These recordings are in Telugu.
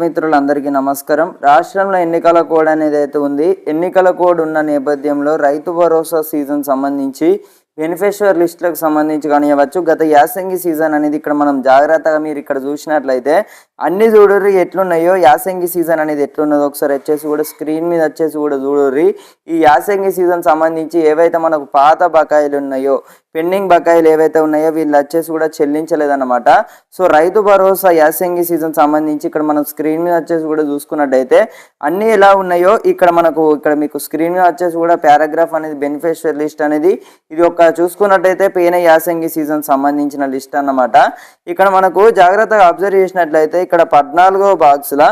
మిత్రులందరికీ నమస్కారం. రాష్ట్రంలో ఎన్నికల కోడ్ అనేది అయితే ఉంది. ఎన్నికల కోడ్ ఉన్న నేపథ్యంలో రైతు భరోసా సీజన్ సంబంధించి బెనిఫిషియర్ లిస్టులకు సంబంధించి కానివ్వచ్చు గత యాసంగి సీజన్ అనేది ఇక్కడ మనం జాగ్రత్తగా మీరు ఇక్కడ చూసినట్లయితే అన్ని చూడరు ఎట్లున్నాయో యాసంగి సీజన్ అనేది ఎట్లున్నదో ఒకసారి వచ్చేసి కూడా స్క్రీన్ మీద వచ్చేసి కూడా చూడర్రి. ఈ యాసంగి సీజన్ సంబంధించి ఏవైతే మనకు పాత బకాయిలు ఉన్నాయో పెండింగ్ బకాయిలు ఏవైతే ఉన్నాయో వీళ్ళు వచ్చేసి కూడా చెల్లించలేదన్నమాట. సో రైతు భరోసా యాసంగి సీజన్ సంబంధించి ఇక్కడ మనం స్క్రీన్ మీద వచ్చేసి కూడా చూసుకున్నట్టయితే అన్ని ఎలా ఉన్నాయో ఇక్కడ మనకు ఇక్కడ మీకు స్క్రీన్ మీద వచ్చేసి కూడా పారాగ్రాఫ్ అనేది బెనిఫిషియర్ లిస్ట్ అనేది ఇది ఒక చూసుకున్నట్టయితే పేన యాసంగి సీజన్ సంబంధించిన లిస్ట్ అన్నమాట. ఇక్కడ మనకు జాగ్రత్తగా అబ్జర్వ్ చేసినట్లయితే ఇక్కడ పద్నాలుగో బాక్స్ల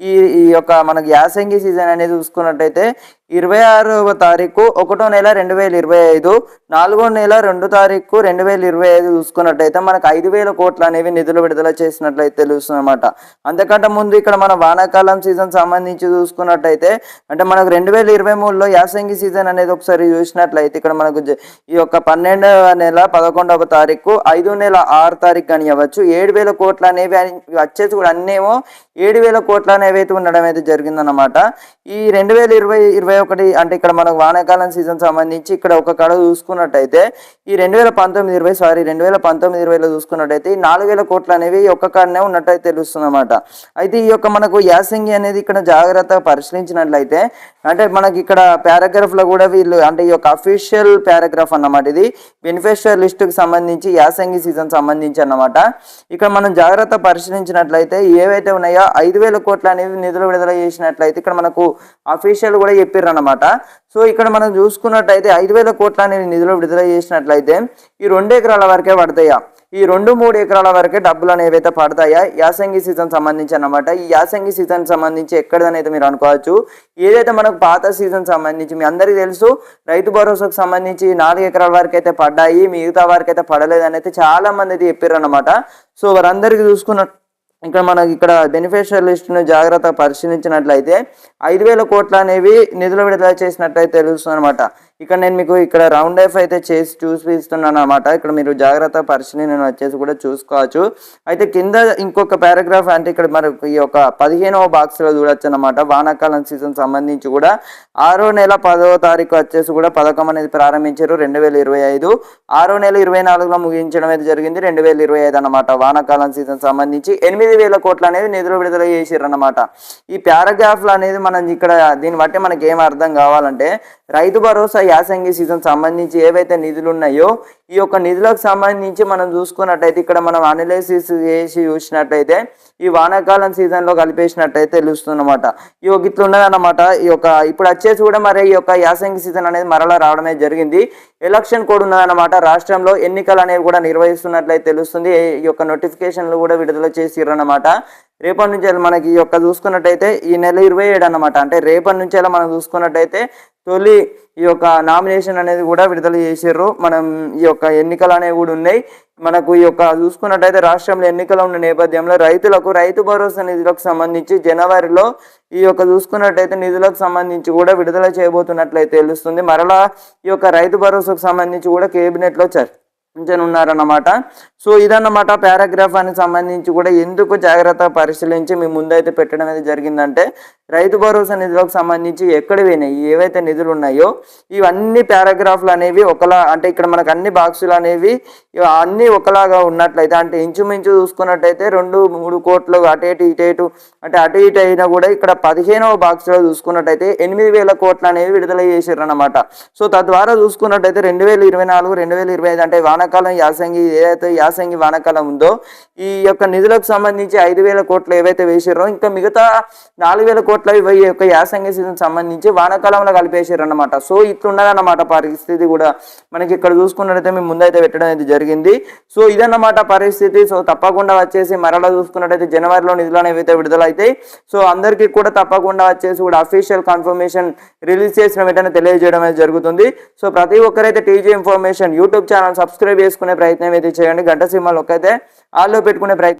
ఈ ఈ యొక్క మనకి యాసంగి సీజన్ అనేది చూసుకున్నట్టయితే ఇరవై ఆరవ తారీఖు ఒకటో నెల రెండు వేల ఇరవై ఐదు నాలుగో నెల రెండు తారీఖు రెండు వేల ఇరవై ఐదు చూసుకున్నట్టయితే మనకు ఐదు వేల కోట్లు అనేవి నిధులు విడుదల చేసినట్లయితే తెలుస్తుంది అనమాట అంతకంటే ముందు ఇక్కడ మన వానాకాలం సీజన్ సంబంధించి చూసుకున్నట్టయితే అంటే మనకు రెండు వేల ఇరవై మూడులో యాసంగి సీజన్ అనేది ఒకసారి చూసినట్లయితే ఇక్కడ మనకు ఈ యొక్క పన్నెండవ నెల పదకొండవ తారీఖు ఐదో నెల ఆరు తారీఖు అని అవ్వచ్చు ఏడు వేల కోట్లు అనేవి వచ్చేసి కూడా అన్నేమో ఏడు వేల కోట్లు అనేవి అయితే ఉండడం అయితే జరిగిందన్నమాట. ఈ రెండు వేల ఇరవై ఇరవై ఒకటి అంటే ఇక్కడ మనకు వానాకాలం సీజన్ సంబంధించి ఇక్కడ ఒక కడ చూసుకున్నట్టయితే ఈ రెండు వేల పంతొమ్మిది ఇరవై సారీ రెండు వేల పంతొమ్మిది ఇరవైలో చూసుకున్నట్టయితే ఈ నాలుగు వేల కోట్లు అనేవి ఒక్క కాడనే ఉన్నట్టయితే తెలుస్తుంది అనమాట అయితే ఈ యొక్క మనకు యాసంగి అనేది ఇక్కడ జాగ్రత్తగా పరిశీలించినట్లయితే అంటే మనకి ఇక్కడ పారాగ్రాఫ్లో కూడా వీళ్ళు అంటే ఈ యొక్క అఫీషియల్ పారాగ్రాఫ్ అన్నమాట ఇది. బెనిఫిషియర్ లిస్ట్కి సంబంధించి యాసంగి సీజన్ సంబంధించి అన్నమాట. ఇక్కడ మనం జాగ్రత్త పరిశీలించినట్లయితే ఏవైతే ఉన్నాయో ఐదు వేల కోట్ల అనేవి నిధులు విడుదల చేసినట్లయితే ఇక్కడ మనకు అఫీషియల్ కూడా చెప్పారు అనమాట సో ఇక్కడ మనం చూసుకున్నట్టయితే ఐదు వేల కోట్ల అనేది నిధులు విడుదల చేసినట్లయితే ఈ రెండు ఎకరాల వరకే పడతాయా? ఈ రెండు మూడు ఎకరాల వరకే డబ్బులు అనేవి అయితే పడతాయా? యాసంగి సీజన్ సంబంధించి అనమాట ఈ యాసంగి సీజన్ సంబంధించి ఎక్కడదనైతే మీరు అనుకోవచ్చు. ఏదైతే మనకు పాత సీజన్ సంబంధించి మీ అందరికీ తెలుసు రైతు భరోసాకు సంబంధించి నాలుగు ఎకరాల వరకు అయితే పడ్డాయి మిగతా వరకు అయితే పడలేదని అయితే చాలా మంది అయితే చెప్పారు అనమాట సో వారందరికీ చూసుకున్న ఇక్కడ మనకి ఇక్కడ బెనిఫిషియర్ లిస్టును జాగ్రత్త పరిశీలించినట్లయితే ఐదు వేల కోట్లు అనేవి నిధులు విడుదల చేసినట్లయితే తెలుస్తుంది అనమాట ఇక్కడ నేను మీకు ఇక్కడ రౌండ్ ఎఫ్ అయితే చేసి చూపిస్తున్నాను అనమాట ఇక్కడ మీరు జాగ్రత్త పరిశీలన వచ్చేసి కూడా చూసుకోవచ్చు. అయితే కింద ఇంకొక పారాగ్రాఫ్ అంటే ఇక్కడ మనకు ఈ యొక్క పదిహేనవ బాక్స్లో చూడొచ్చు అనమాట వానాకాలం సీజన్ సంబంధించి కూడా ఆరో నెల పదవ తారీఖు వచ్చేసి కూడా పథకం అనేది ప్రారంభించారు రెండు వేల ఇరవై ఐదు. ఆరో నెల ఇరవై నాలుగులో ముగించడం అయితే జరిగింది రెండు వేల ఇరవై ఐదు అనమాట వానాకాలం సీజన్ సంబంధించి ఎనిమిది వేల కోట్లు అనేది నిధులు విడుదల చేసారు అనమాట ఈ పారాగ్రాఫ్లు అనేది మనం ఇక్కడ దీన్ని బట్టి మనకి ఏం అర్థం కావాలంటే రైతు భరోసా యాసంగి సీజన్ సంబంధించి ఏవైతే నిధులు ఉన్నాయో ఈ యొక్క నిధులకు సంబంధించి మనం చూసుకున్నట్టయితే ఇక్కడ మనం అనలైసిస్ చేసి చూసినట్టయితే ఈ వానాకాలం సీజన్లో కలిపేసినట్టయితే తెలుస్తుందన్నమాట. ఈ యొక్క ఇట్లా ఉన్నదన్నమాట. ఈ యొక్క ఇప్పుడు వచ్చేసి కూడా మరి ఈ యొక్క యాసంగి సీజన్ అనేది మరలా రావడమే జరిగింది. ఎలక్షన్ కోడ్ ఉన్నదన్నమాట. రాష్ట్రంలో ఎన్నికలు అనేవి కూడా నిర్వహిస్తున్నట్లయితే తెలుస్తుంది. ఈ యొక్క నోటిఫికేషన్లు కూడా విడుదల చేసిర్రు అన్నమాట రేపటి నుంచి మనకి ఈ యొక్క చూసుకున్నట్టయితే ఈ నెల ఇరవై ఏడు అనమాట అంటే రేపటి నుంచి అలా మనం చూసుకున్నట్టయితే తొలి ఈ యొక్క నామినేషన్ అనేది కూడా విడుదల చేసారు మనం ఈ యొక్క ఎన్నికలు అనేవి కూడా ఉన్నాయి. మనకు ఈ యొక్క చూసుకున్నట్టయితే రాష్ట్రంలో ఎన్నికలు ఉన్న నేపథ్యంలో రైతులకు రైతు భరోసా నిధులకు సంబంధించి జనవరిలో ఈ యొక్క చూసుకున్నట్టయితే నిధులకు సంబంధించి కూడా విడుదల చేయబోతున్నట్లయితే తెలుస్తుంది. మరలా ఈ యొక్క రైతు భరోసాకు సంబంధించి కూడా కేబినెట్లో చర్చ ఉన్నారన్నమాట సో ఇదన్నమాట పారాగ్రాఫ్ అని సంబంధించి కూడా ఎందుకు జాగ్రత్త పరిశీలించి మీ ముందైతే పెట్టడం అనేది జరిగిందంటే రైతు భరోసా నిధులకు సంబంధించి ఎక్కడ పోయినాయి? ఏవైతే నిధులు ఉన్నాయో ఇవన్నీ పారాగ్రాఫ్లు అనేవి ఒకలా అంటే ఇక్కడ మనకు అన్ని బాక్సులు అనేవి అన్నీ అన్ని ఒకలాగా ఉన్నట్లయితే అంటే ఇంచుమించు చూసుకున్నట్టయితే రెండు మూడు కోట్లు అటు ఇటు ఇటు ఇటు అంటే అటు ఇటు అయినా కూడా ఇక్కడ పదిహేనవ బాక్స్లో చూసుకున్నట్టయితే ఎనిమిది వేల కోట్లు అనేవి విడుదల చేసారు అనమాట సో తద్వారా చూసుకున్నట్టయితే రెండు వేల ఇరవై నాలుగు రెండు వేల ఇరవై ఐదు అంటే వానాకాలం యాసంగి ఏదైతే యాసంగి వానాకాలం ఉందో ఈ యొక్క నిధులకు సంబంధించి ఐదు వేల కోట్లు ఏవైతే వేసారో ఇంకా మిగతా నాలుగు వేల కోట్లు ఈ యొక్క యాసంగి సీజన్ సంబంధించి వానాకాలంలో కలిపేసారు అనమాట సో ఇట్లున్నదన్నమాట పరిస్థితి కూడా మనకి ఇక్కడ చూసుకున్నట్టయితే మేము ముందైతే పెట్టడం అయితే జరిగింది. సో ఇదన్నమాట పరిస్థితి. సో తప్పకుండా వచ్చేసి మరలా చూసుకున్నట్టయితే జనవరిలో నిధులు అనేవి అయితే విడుదలైతాయి సో అందరికీ కూడా తప్పకుండా వచ్చేసి కూడా అఫీషియల్ కన్ఫర్మేషన్ రిలీజ్ చేసిన వెంటనే తెలియజేయడం అయితే జరుగుతుంది. సో ప్రతి ఒక్కరైతే TG information YouTube channel subscribe చేసుకునే ప్రయత్నం అయితే చేయండి. గంట సింహల్ అయితే ఆల్లో పెట్టుకునే ప్రయత్నం